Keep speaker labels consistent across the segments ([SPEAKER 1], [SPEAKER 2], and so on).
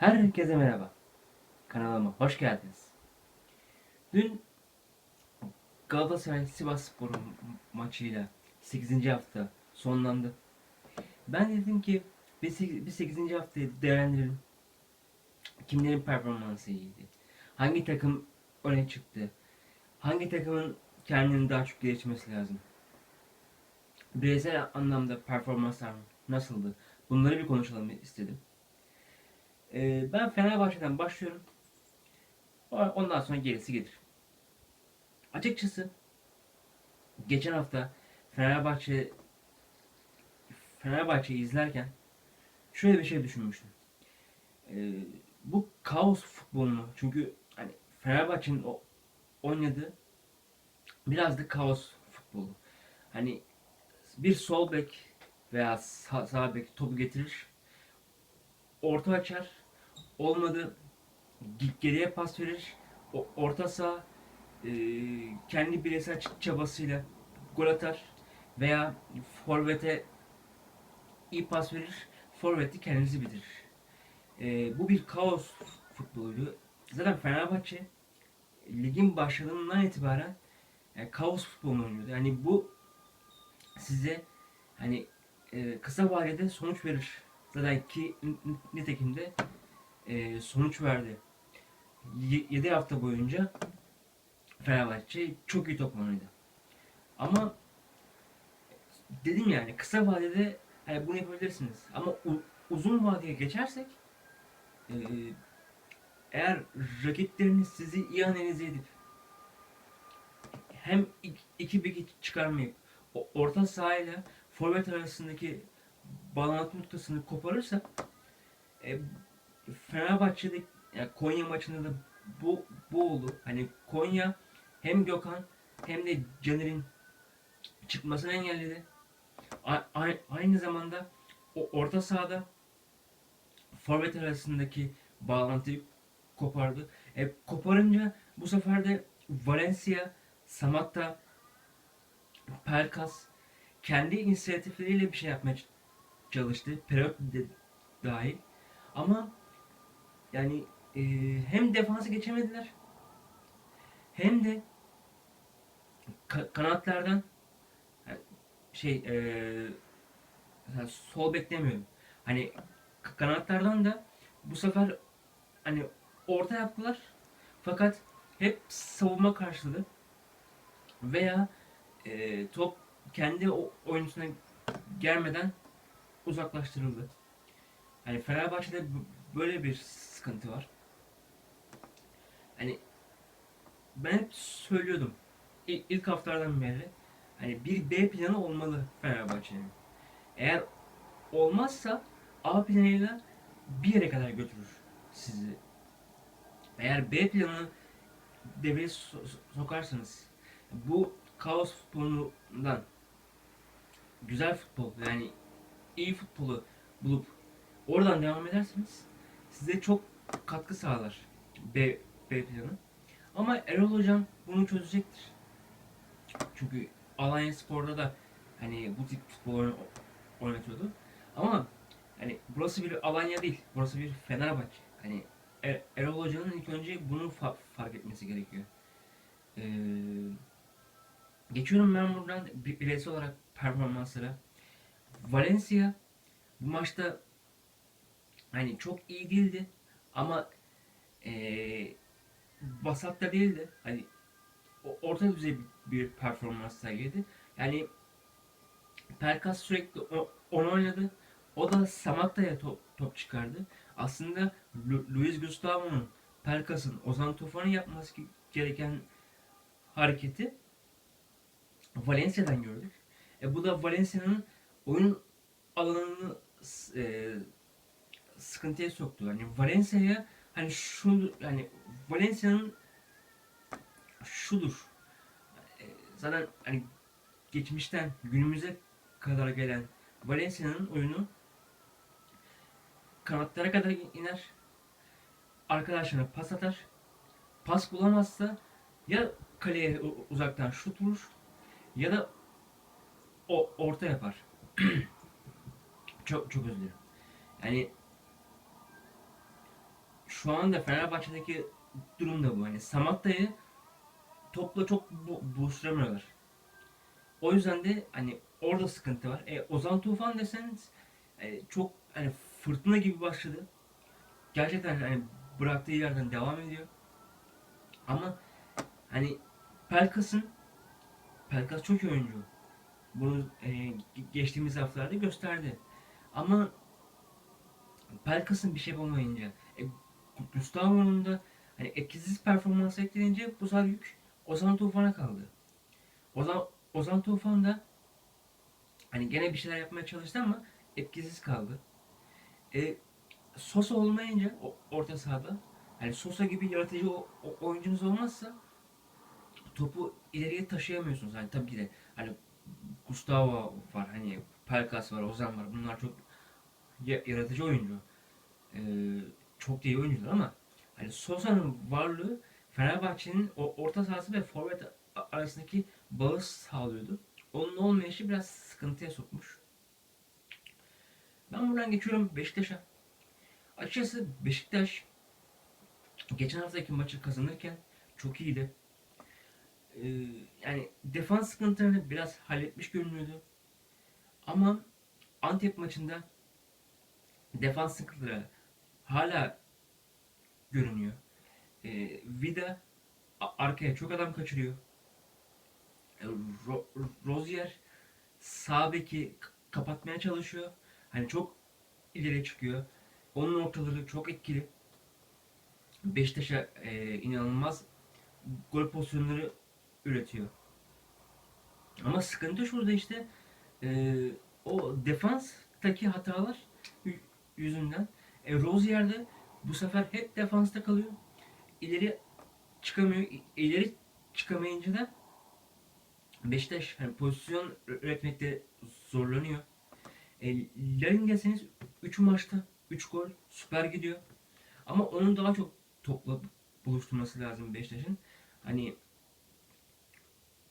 [SPEAKER 1] Herkese merhaba. Kanalıma hoş geldiniz. Dün Galatasaray Sivasspor maçıyla 8. hafta sonlandı. Ben dedim ki bir 8. haftayı değerlendirelim. Kimlerin performansı iyiydi? Hangi takım öne çıktı? Hangi takımın kendini daha çok geliştirmesi lazım? Bireysel anlamda performanslar nasıldı? Bunları bir konuşalım istedim. Ee, ben Fenerbahçe'den başlıyorum. Ondan sonra gerisi gelir. Açıkçası geçen hafta Fenerbahçe Fenerbahçe'yi izlerken şöyle bir şey düşünmüştüm. Ee, bu kaos futbolunu çünkü hani Fenerbahçe'nin o oynadığı biraz da kaos futbolu. Hani bir sol bek veya sağ, sağ bek topu getirir. Orta açar. Olmadı geriye pas verir. O, orta saha e, kendi bireysel çabasıyla gol atar. Veya forvete iyi pas verir. Forveti kendisi bitirir. E, bu bir kaos futboluydu. Zaten Fenerbahçe ligin başladığından itibaren yani kaos futbolunu oynuyordu. Yani bu size hani e, kısa vadede sonuç verir. Zaten ki nitekim de e, sonuç verdi. 7 hafta boyunca Fenerbahçe çok iyi top oynadı. Ama dedim yani kısa vadede hani bunu yapabilirsiniz. Ama uzun vadeye geçersek e, eğer rakipleriniz sizi iyi analiz edip hem iki beki çıkarmayıp orta sahayla forvet arasındaki bağlantı noktasını koparırsa e, Fenerbahçe'de yani Konya maçında da bu bu oldu. Hani Konya hem Gökhan hem de Caner'in çıkmasını engelledi. A, aynı zamanda o orta sahada forvet arasındaki bağlantıyı kopardı. E, koparınca bu sefer de Valencia, Samatta, Pelkas kendi inisiyatifleriyle bir şey yapmaya çalıştı. Perot de dahil. Ama yani e, hem defansı geçemediler hem de ka- kanatlardan yani şey e, sol beklemiyorum. Hani kanatlardan da bu sefer hani orta yaptılar fakat hep savunma karşılığı veya e, top kendi oyuncusuna gelmeden uzaklaştırıldı. Hani Fenerbahçe'de böyle bir sıkıntı var. Hani ben hep söylüyordum ilk haftalardan beri hani bir B planı olmalı Fenerbahçe'nin. Eğer olmazsa A planıyla bir yere kadar götürür sizi. Eğer B planı devreye so- sokarsanız bu kaos futbolundan güzel futbol yani iyi futbolu bulup oradan devam ederseniz size çok katkı sağlar B, B planı. Ama Erol Hocam bunu çözecektir. Çünkü Alanya Spor'da da hani bu tip futbol oynatıyordu. Ama hani burası bir Alanya değil. Burası bir Fenerbahçe. Hani er Erol Hoca'nın ilk önce bunu fa fark etmesi gerekiyor. Ee, geçiyorum ben buradan bireysel olarak performanslara. Valencia bu maçta hani çok iyi değildi ama ee, vasat da değildi. Hani orta düzey bir performans sergiledi. Yani Perkas sürekli onu oynadı. O da Samatta'ya top, top çıkardı. Aslında Lu Luis Gustavo'nun Perkas'ın Ozan Tufan'ın yapması gereken hareketi Valencia'dan gördük. E, bu da Valencia'nın oyun alanını e, sıkıntıya soktu. Yani Valencia'ya hani şu yani Valencia'nın şudur. E, zaten hani geçmişten günümüze kadar gelen Valencia'nın oyunu kanatlara kadar iner. Arkadaşlarına pas atar. Pas bulamazsa ya kaleye uzaktan şut vurur ya da o orta yapar. çok çok özür dilerim. Yani şu anda Fenerbahçe'deki durum da bu. Hani Samatta'yı topla çok bu, buluşturamıyorlar. O yüzden de hani orada sıkıntı var. E, Ozan Tufan deseniz e, çok hani fırtına gibi başladı. Gerçekten hani bıraktığı yerden devam ediyor. Ama hani Pelkas'ın Pelkas çok iyi oyuncu. Bunu e, geçtiğimiz haftalarda gösterdi. Ama Pelkas'ın bir şey yapamayınca e, Gustavo'nun da hani etkisiz performans eklenince bu sefer yük Ozan Tufan'a kaldı. Ozan, Ozan Tufan da hani gene bir şeyler yapmaya çalıştı ama etkisiz kaldı. E, Sosa olmayınca o, orta sahada hani Sosa gibi yaratıcı o, o, oyuncunuz olmazsa topu ileriye taşıyamıyorsunuz. Hani tabii ki de hani Gustavo var, hani Pelkas var, Ozan var. Bunlar çok ya- yaratıcı oyuncu. Ee, çok iyi oyuncular ama hani Sosa'nın varlığı Fenerbahçe'nin o orta sahası ve forvet arasındaki bağı sağlıyordu. Onun olmayışı biraz sıkıntıya sokmuş. Ben buradan geçiyorum Beşiktaş'a. Açıkçası Beşiktaş geçen haftaki maçı kazanırken çok iyiydi. Ee, yani defans sıkıntılarını biraz halletmiş görünüyordu. Ama Antep maçında defans sıkıntıları hala görünüyor. Ee, Vida arkaya çok adam kaçırıyor. Ee, Ro- Rozier sağ beki kapatmaya çalışıyor. Hani çok ileri çıkıyor. Onun ortaları çok etkili. Beşiktaş'a e, inanılmaz gol pozisyonları üretiyor. Ama sıkıntı şurada işte e, o defanstaki hatalar yüzünden e, Rozier bu sefer hep defansta kalıyor. İleri çıkamıyor. İleri çıkamayınca da Beşiktaş hani pozisyon üretmekte zorlanıyor. E, Larin gelseniz 3 maçta 3 gol süper gidiyor. Ama onun daha çok topla buluşturması lazım Beşiktaş'ın. Hani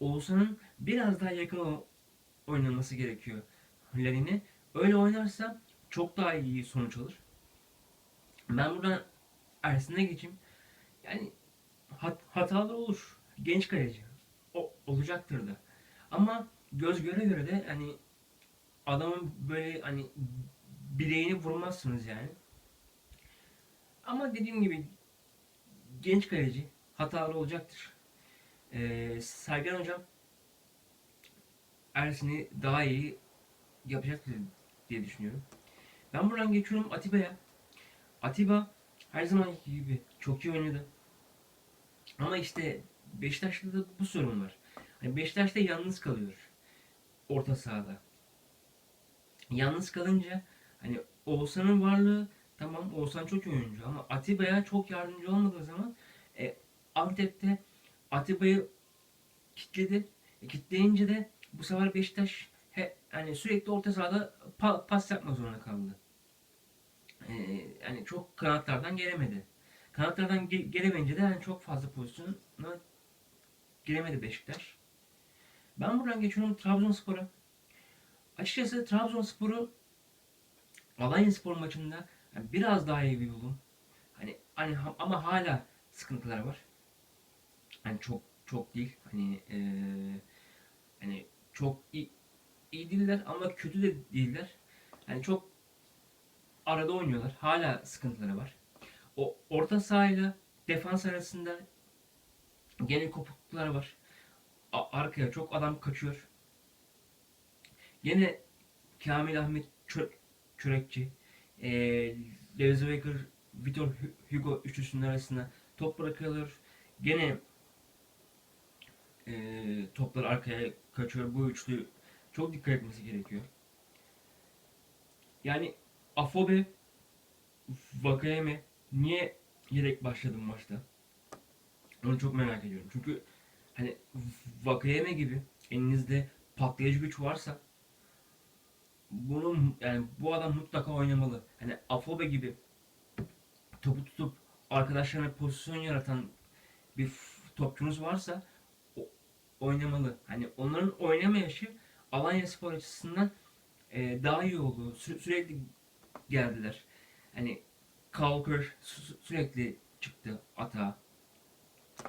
[SPEAKER 1] Oğuzhan'ın biraz daha yakın oynaması gerekiyor Larin'e. Öyle oynarsa çok daha iyi sonuç alır. Ben buradan Ersin'e geçeyim. Yani hat, hatalar olur. Genç kaleci. O, olacaktır da. Ama göz göre göre de hani adamın böyle hani bileğini vurmazsınız yani. Ama dediğim gibi genç kaleci hatalı olacaktır. Ee, Sergen Hocam Ersin'i daha iyi yapacaktır diye düşünüyorum. Ben buradan geçiyorum Atiba'ya. Atiba her zamanki gibi çok iyi oynadı. Ama işte Beşiktaş'ta da bu sorun var. Hani Beşiktaş'ta yalnız kalıyor. Orta sahada. Yalnız kalınca hani Oğuzhan'ın varlığı tamam Oğuzhan çok oyuncu ama Atiba'ya çok yardımcı olmadığı zaman e, Antep'te Atiba'yı kitledi. E, kitleyince de bu sefer Beşiktaş he, hani sürekli orta sahada pa- pas yapmak zorunda kaldı. E, yani çok kanatlardan gelemedi. Kanatlardan ge- gelemeyince de yani çok fazla pozisyona giremedi Beşiktaş. Ben buradan geçiyorum Trabzonspor'a. Açıkçası Trabzonspor'u Alanya Spor maçında yani biraz daha iyi bir buldum. Hani hani ha- ama hala sıkıntılar var. Hani çok çok değil. Hani eee hani çok iyi, iyi değiller ama kötü de değiller. Yani çok arada oynuyorlar. Hala sıkıntıları var. O orta sahayla defans arasında gene kopukluklar var. A- arkaya çok adam kaçıyor. Gene Kamil Ahmet Çö Çörekçi, e, Lewis Waker, Vitor Hu- Hugo üçlüsünün arasında top bırakıyorlar. Gene e, toplar arkaya kaçıyor. Bu üçlü çok dikkat etmesi gerekiyor. Yani Afobe, Vakayeme niye yedek başladı bu maçta? Onu çok merak ediyorum. Çünkü hani Vakayeme gibi elinizde patlayıcı güç varsa bunun yani bu adam mutlaka oynamalı. Hani Afobe gibi topu tutup arkadaşlarına pozisyon yaratan bir topçunuz varsa oynamalı. Hani onların oynamayışı Alanya Spor açısından e, daha iyi oldu. Sü- sürekli geldiler. Hani Kalkır sü- sürekli çıktı atağa.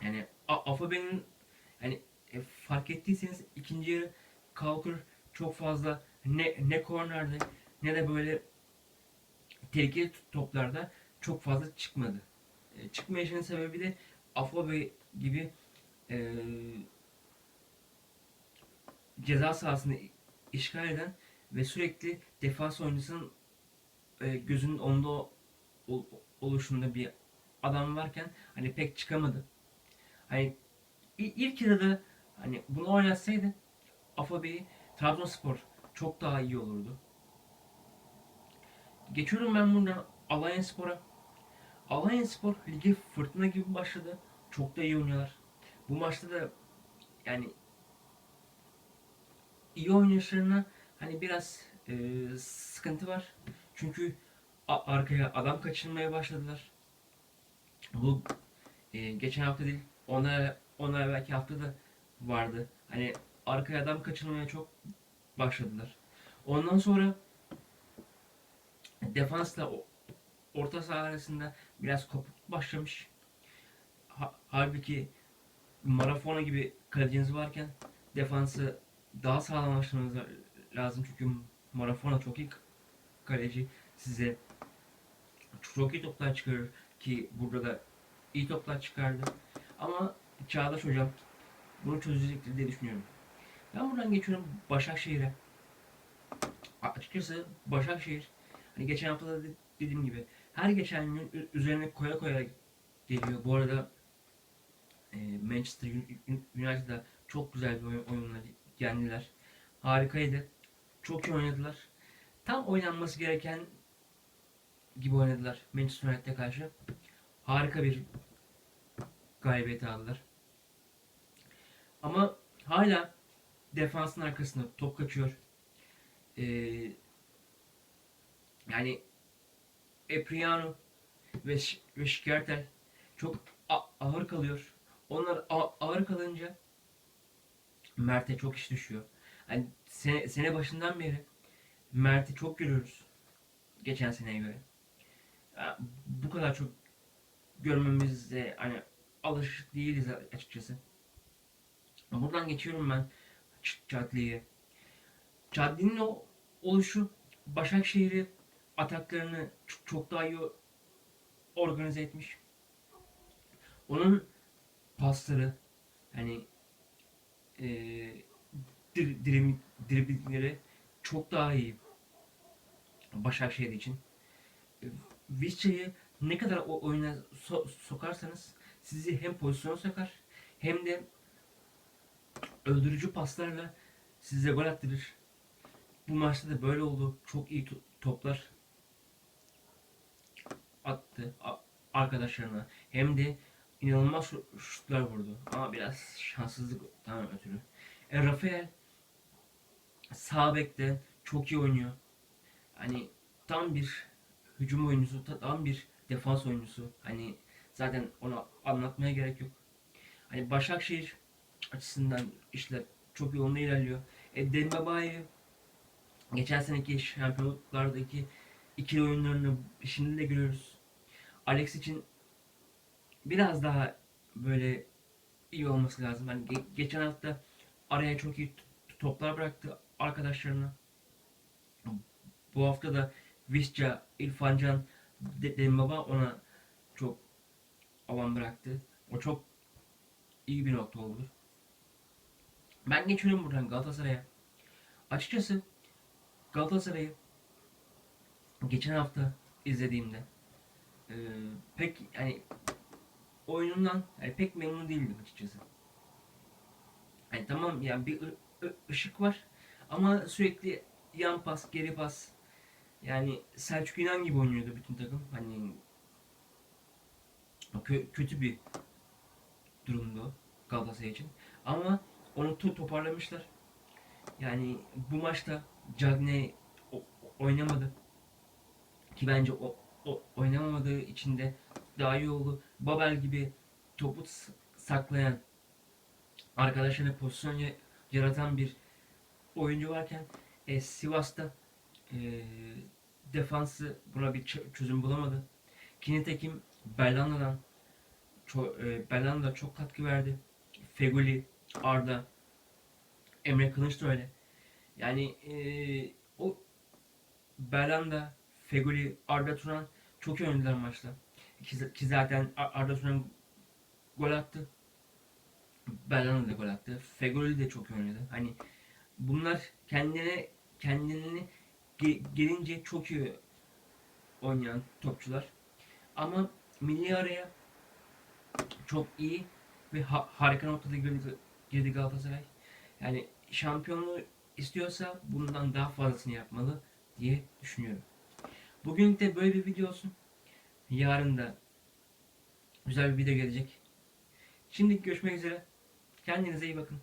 [SPEAKER 1] Yani Afobe'nin yani e, fark ettiyseniz ikinci yarı Kalkır çok fazla ne ne kornerde ne de böyle tehlikeli toplarda çok fazla çıkmadı. E, çıkmayışının sebebi de Afobe gibi e, ceza sahasını işgal eden ve sürekli defans oyuncusunun e, gözünün onda ol- oluşunda bir adam varken hani pek çıkamadı. Hani ilk yarıda hani bunu oynatsaydı Afobe'yi Trabzonspor çok daha iyi olurdu. Geçiyorum ben buradan Alanyaspor'a. Alanyaspor ligi fırtına gibi başladı. Çok da iyi oynuyorlar. Bu maçta da yani iyi oynayışlarına hani biraz e, sıkıntı var. Çünkü arkaya adam kaçırmaya başladılar. Bu e, geçen hafta değil, ona ona belki hafta da vardı. Hani arkaya adam kaçırmaya çok başladılar. Ondan sonra defansla orta saha arasında biraz kopukluk başlamış. Ha- halbuki Marafona gibi kaleciniz varken defansı daha sağlamlaştırmanız lazım çünkü Marafona çok iyi kaleci size çok iyi toplar çıkarır ki burada da iyi toplar çıkardı. Ama Çağdaş Hocam bunu çözecektir diye düşünüyorum. Ben buradan geçiyorum Başakşehir'e. Açıkçası Başakşehir hani geçen hafta da de- dediğim gibi her geçen gün üzerine koya koya geliyor. Bu arada e, Manchester Un- United'da çok güzel bir oyun, oyunla yendiler. Harikaydı. Çok iyi oynadılar. Tam oynanması gereken gibi oynadılar Manchester United'e karşı. Harika bir galibiyet aldılar. Ama hala defansın arkasında top kaçıyor. Ee, yani Epriano ve, Ş- ve Şikertel çok ağır kalıyor. Onlar ağır kalınca Mert'e çok iş düşüyor. Yani sene, sene başından beri Mert'i çok görüyoruz. Geçen seneye göre. Ya, bu kadar çok görmemizde hani alışık değiliz açıkçası. Buradan geçiyorum ben Çadli'ye. Çadli'nin o oluşu Başakşehir'i ataklarını çok daha iyi organize etmiş. Onun pasları hani e, dir, dirim, driblingleri çok daha iyi Başakşehir için. E, Vizca'yı ne kadar o oyuna so- sokarsanız sizi hem pozisyona sokar hem de öldürücü paslarla size gol attırır. Bu maçta da böyle oldu. Çok iyi to- toplar attı arkadaşlarına. Hem de inanılmaz şut- şutlar vurdu. Ama biraz şanssızlıktan ötürü. E, Rafael sağ bekte çok iyi oynuyor. Hani tam bir hücum oyuncusu, ta- tam bir defans oyuncusu. Hani zaten onu anlatmaya gerek yok. Hani Başakşehir açısından işler çok yolunda ilerliyor. E, Dembaba'yı geçen seneki şampiyonluklardaki ikili oyunlarını şimdi de görüyoruz. Alex için biraz daha böyle iyi olması lazım. Hani ge- geçen hafta araya çok iyi toplar bıraktı arkadaşlarına. Bu hafta da Visca, İrfan Can, De- Dembaba ona çok alan bıraktı. O çok iyi bir nokta oldu. Ben geçiyorum buradan Galatasaray'a. Açıkçası Galatasaray'ı geçen hafta izlediğimde e, pek yani oyunundan yani pek memnun değildim açıkçası. Yani tamam yani bir ışık var ama sürekli yan pas, geri pas yani Selçuk İnan gibi oynuyordu bütün takım. Hani kö- kötü bir durumdu Galatasaray için. Ama onu to- toparlamışlar. Yani bu maçta Cagney o- oynamadı. Ki bence o, o oynamamadığı için de daha iyi oldu. Babel gibi topu saklayan arkadaşlarına pozisyon ya- yaratan bir oyuncu varken e, Sivas'ta e, defansı buna bir çözüm bulamadı. Ki nitekim Belhanda'dan çok, e, Belhanda çok katkı verdi. Feguli, Arda, Emre Kılıç da öyle. Yani e, o Belhanda, Feguli, Arda Turan çok iyi oynadılar maçta. Ki, ki zaten Ar- Arda Turan gol attı. Belhanda da gol attı. Feguli de çok iyi oynadı. Hani bunlar kendine kendini ge- gelince çok iyi oynayan topçular. Ama milli araya çok iyi ve ha- harika noktada girdi, girdi Galatasaray. Yani şampiyonluğu istiyorsa bundan daha fazlasını yapmalı diye düşünüyorum. Bugün de böyle bir video olsun. Yarın da güzel bir video gelecek. Şimdi görüşmek üzere. Kendinize iyi bakın.